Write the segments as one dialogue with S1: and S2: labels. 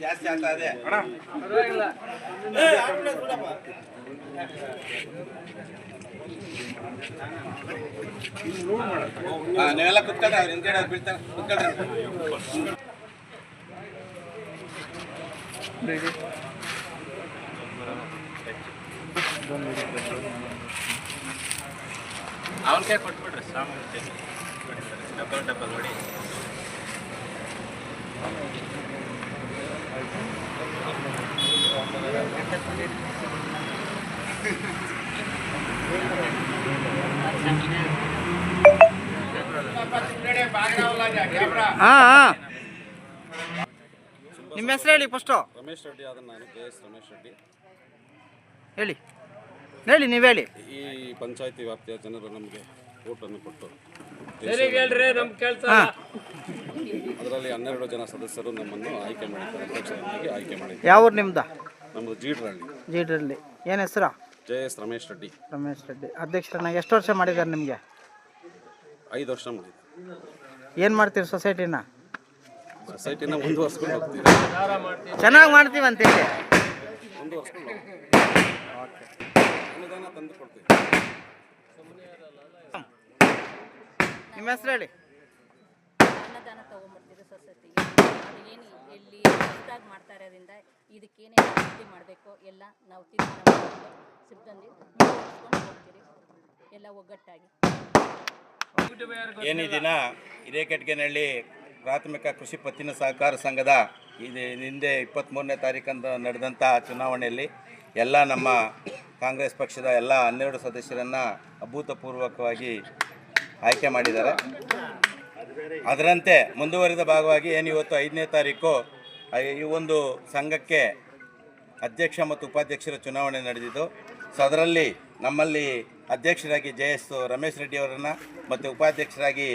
S1: ಜಾಸ್ತಿ ನೀವೆಲ್ಲ ಕುತ್ಕೊಳ್ರಿ ಅವ್ರು ಬೀಳ್ತಾರೆ ಕುತ್ಕೊಳ್ರಿ ಕೈ ಕೊಟ್ಬಿಡ್ರಿ ಸಾಮಾನು ಡಬ್ಬಲ್ ಡಬ್ಬಲ್ ಹೊಡಿ.
S2: ಹಾಂ ಹಾಂ. ನಿಮ್ಮ ಹೆಸರು ಹೇಳಿ ಫಸ್ಟು
S3: ರಮೇಶ್ ರೆಡ್ಡಿ ಆದ ನಾನು ಕೆ ಎಸ್ ರಮೇಶ್ ರೆಡ್ಡಿ.
S2: ಹೇಳಿ. ಹೇಳಿ ನೀವು ಹೇಳಿ.
S3: ಈ ಪಂಚಾಯತಿ ವ್ಯಾಪ್ತಿಯ ಜನರು ನಮಗೆ ಓಟನ್ನು ಕೊಟ್ಟು
S2: ಹಾಂ.
S3: ಅದರಲ್ಲಿ ಹನ್ನೆರಡು ಜನ ಸದಸ್ಯರು ನಮ್ಮನ್ನು ಆಯ್ಕೆ ಮಾಡಿದ್ದಾರೆ ಅಧ್ಯಕ್ಷರನ್ನಾಗಿ ಆಯ್ಕೆ ಮಾಡಿದ್ದಾರೆ.
S2: ಯಾವ ಊರು ನಿಮ್ದು?
S3: ನಮ್ಮದು ಜೀಡ್ರಹಳ್ಳಿ
S2: ಜೀಡ್ರಲ್ಲಿ ಏನು ಹೆಸರು?
S3: J S Ramesh Reddy.
S2: Ramesh Reddy. ಅಧ್ಯಕ್ಷರನ್ನ ಎಷ್ಟು ವರ್ಷ ಮಾಡಿದ್ದಾರೆ ನಿಮಗೆ?
S3: ಐದು ವರ್ಷ ಮಾಡಿದ್ದೆ
S2: ಏನು ಮಾಡ್ತೀರಿ ಸೊಸೈಟಿನ?
S3: ಸೊಸೈಟಿನ ಮುಂದುವರ್ಸ್ಕೊಂಡು ಹೋಗ್ತೀವಿ.
S2: ಚೆನ್ನಾಗಿ ಮಾಡ್ತೀವಿ. ಅಂತೇಳಿ
S3: ಒಂದು ಹೋಗ್ತೀವಿ. ಅನುದಾನ ತಂದು ಕೊಡ್ತೀವಿ.
S2: ನಿಮ್ಮ ಹೆಸರು ಹೇಳಿ.
S4: ಅನುದಾನ ತೊಗೊಂಬರ್ತೀವಿ ಸೊಸೈಟಿಗೆ ಅದು ಏನು ಎಲ್ಲಿ ಹೊಸದಾಗಿ ಮಾಡ್ತಾ ಇರೋದ್ರಿಂದ ಇದಕ್ಕೇನೇ ಅಭಿವೃದ್ಧಿ ಮಾಡಬೇಕು ಎಲ್ಲ ನಾವು ತೀರ್ಮಾನ ಮಾಡಿಕೊಂಡು ಸಿಬ್ಬಂದಿ ಹೋಗ್ತೀರಿ. ಎಲ್ಲ ಒಗ್ಗಟ್ಟಾಗಿ.
S1: ಏನು ಈ ದಿನ ಹಿರೇಕೆಟ್ಗೆನಹಳ್ಳಿ ಪ್ರಾಥಮಿಕ ಕೃಷಿ ಪತ್ತಿನ ಸಹಕಾರ ಸಂಘದ ಇದು ಹಿಂದೆ ಇಪ್ಪತ್ತ್ಮೂರನೇ ತಾರೀಕಂದು ನಡೆದಂಥ ಚುನಾವಣೆಯಲ್ಲಿ ಎಲ್ಲ ನಮ್ಮ ಕಾಂಗ್ರೆಸ್ ಪಕ್ಷದ ಎಲ್ಲ ಹನ್ನೆರಡು ಸದಸ್ಯರನ್ನು ಅಭೂತಪೂರ್ವಕವಾಗಿ ಆಯ್ಕೆ ಮಾಡಿದ್ದಾರೆ. ಅದರಂತೆ ಮುಂದುವರಿದ ಭಾಗವಾಗಿ ಏನು ಇವತ್ತು ಐದನೇ ತಾರೀಕು ಈ ಒಂದು ಸಂಘಕ್ಕೆ ಅಧ್ಯಕ್ಷ ಮತ್ತು ಉಪಾಧ್ಯಕ್ಷರ ಚುನಾವಣೆ ನಡೆದಿದ್ದು, ಸೊ ಅದರಲ್ಲಿ ನಮ್ಮಲ್ಲಿ ಅಧ್ಯಕ್ಷರಾಗಿ ಜೆ ಎಸ್ ರಮೇಶ್ ರೆಡ್ಡಿಯವರನ್ನು ಮತ್ತು ಉಪಾಧ್ಯಕ್ಷರಾಗಿ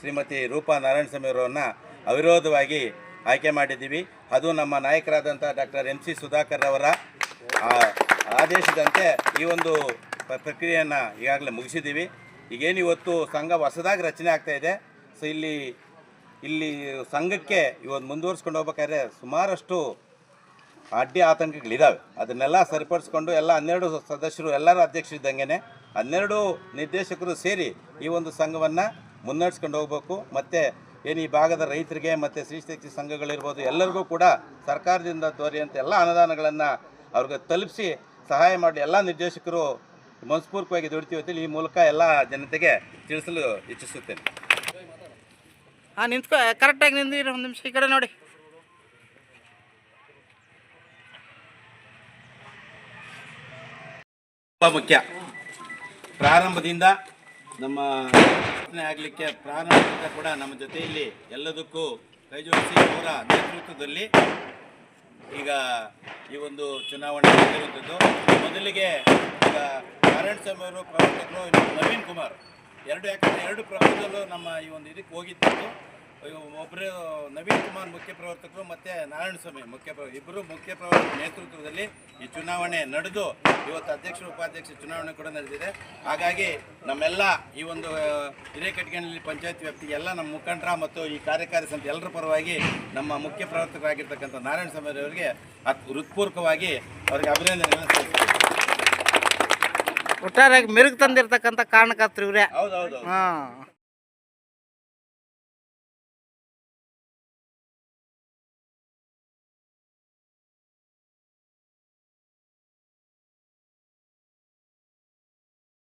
S1: ಶ್ರೀಮತಿ ರೂಪಾ ನಾರಾಯಣಸ್ವಾಮಿ ಅವರನ್ನು ಅವಿರೋಧವಾಗಿ ಆಯ್ಕೆ ಮಾಡಿದ್ದೀವಿ. ಅದು ನಮ್ಮ ನಾಯಕರಾದಂಥ ಡಾಕ್ಟರ್ ಎಂ ಸಿ ಸುಧಾಕರ್ ಅವರ ಆದೇಶದಂತೆ ಈ ಒಂದು ಪ್ರಕ್ರಿಯೆಯನ್ನು ಈಗಾಗಲೇ ಮುಗಿಸಿದ್ದೀವಿ. ಈಗೇನು ಇವತ್ತು ಸಂಘ ಹೊಸದಾಗಿ ರಚನೆ ಆಗ್ತಾ ಇದೆ. ಸೊ, ಇಲ್ಲಿ ಇಲ್ಲಿ ಸಂಘಕ್ಕೆ ಇವತ್ತು ಮುಂದುವರ್ಸ್ಕೊಂಡು ಹೋಗ್ಬೇಕಾದ್ರೆ ಸುಮಾರಷ್ಟು ಅಡ್ಡಿ ಆತಂಕಗಳಿದ್ದಾವೆ ಅದನ್ನೆಲ್ಲ ಸರಿಪಡಿಸ್ಕೊಂಡು ಎಲ್ಲ ಹನ್ನೆರಡು ಸದಸ್ಯರು ಎಲ್ಲರ ಅಧ್ಯಕ್ಷರಿದ್ದಂಗೆ ಹನ್ನೆರಡು ನಿರ್ದೇಶಕರು ಸೇರಿ ಈ ಒಂದು ಸಂಘವನ್ನು ಮುನ್ನಡೆಸ್ಕೊಂಡು ಹೋಗಬೇಕು. ಮತ್ತು ಏನು ಈ ಭಾಗದ ರೈತರಿಗೆ ಮತ್ತು ಶ್ರೀ ಶಕ್ತಿ ಸಂಘಗಳಿರ್ಬೋದು ಎಲ್ಲರಿಗೂ ಕೂಡ ಸರ್ಕಾರದಿಂದ ದೊರೆಯುವಂಥ ಎಲ್ಲ ಅನುದಾನಗಳನ್ನು ಅವ್ರಿಗೆ ತಲುಪಿಸಿ ಸಹಾಯ ಮಾಡಿ ಎಲ್ಲ ನಿರ್ದೇಶಕರು ಮನಸ್ಪೂರ್ವಕವಾಗಿ ದುಡಿತೀವಿ ಈ ಮೂಲಕ ಎಲ್ಲ ಜನತೆಗೆ ತಿಳಿಸಲು ಇಚ್ಛಿಸುತ್ತೇನೆ.
S2: ಹಾಂ ನಿಂತ್ಕೊ. ಕರೆಕ್ಟಾಗಿ ನಿಂದಿರಿ ಒಂದು ನಿಮಿಷ ಈ ಕಡೆ ನೋಡಿ.
S1: ತುಂಬ ಮುಖ್ಯ. ಪ್ರಾರಂಭದಿಂದ ನಮ್ಮ ಸ್ಥಾಪನೆ ಆಗಲಿಕ್ಕೆ ಪ್ರಾರಂಭದಿಂದ ಕೂಡ ನಮ್ಮ ಜೊತೆಯಲ್ಲಿ ಎಲ್ಲದಕ್ಕೂ ಕೈಜೋಡಿಸಿ ಅವರ ನೇತೃತ್ವದಲ್ಲಿ ಈಗ ಈ ಒಂದು ಚುನಾವಣೆ ನಡೆದಿರುವಂಥದ್ದು ಮೊದಲಿಗೆ ಈಗ ನಾರಾಯಣ ಸ್ವಾಮಿ ಅವರು ಪ್ರವರ್ತಕರು ನವೀನ್ ಕುಮಾರ್. ಎರಡು ಯಾಕಂದರೆ ಎರಡು ಪ್ರಪಂಚದಲ್ಲೂ ನಮ್ಮ ಈ ಒಂದು ಇದಕ್ಕೆ ಹೋಗಿದ್ದು. ಒಬ್ಬರು ನವೀನ್ ಕುಮಾರ್ ಮುಖ್ಯ ಪ್ರವರ್ತಕರು ಮತ್ತು ನಾರಾಯಣಸ್ವಾಮಿ ಮುಖ್ಯ ಪ್ರ ಇಬ್ಬರು ಮುಖ್ಯ ಪ್ರವರ್ತಕ ನೇತೃತ್ವದಲ್ಲಿ ಈ ಚುನಾವಣೆ ನಡೆದು ಇವತ್ತು ಅಧ್ಯಕ್ಷರು ಉಪಾಧ್ಯಕ್ಷ ಚುನಾವಣೆ ಕೂಡ ನಡೆದಿದೆ. ಹಾಗಾಗಿ ನಮ್ಮೆಲ್ಲ ಈ ಒಂದು ಹಿರೇಕಟ್ಗೆನಲ್ಲಿ ಪಂಚಾಯತ್ ವ್ಯಾಪ್ತಿಗೆ ಎಲ್ಲ ನಮ್ಮ ಮುಖಂಡರ ಮತ್ತು ಈ ಕಾರ್ಯಕಾರಿ ಸಮಿತಿ ಎಲ್ಲರ ಪರವಾಗಿ ನಮ್ಮ ಮುಖ್ಯ ಪ್ರವರ್ತಕರಾಗಿರ್ತಕ್ಕಂಥ ನಾರಾಯಣ ಸ್ವಾಮಿ ಅವರಿಗೆ ಅತ್- ಹೃತ್ಪೂರ್ವಕವಾಗಿ ಅವರಿಗೆ ಅಭಿನಂದನೆ ಸಲ್ಲಿಸ್ತೀನಿ.
S2: ಒಟ್ಟಾರೆಯಾಗಿ ಮೆರುಗು ತಂದಿರ್ತಕ್ಕಂಥ ಕಾರಣಕರ್ತರು ಇವರೇ.
S1: ಹೌದೌದು
S2: ಹಾಂ.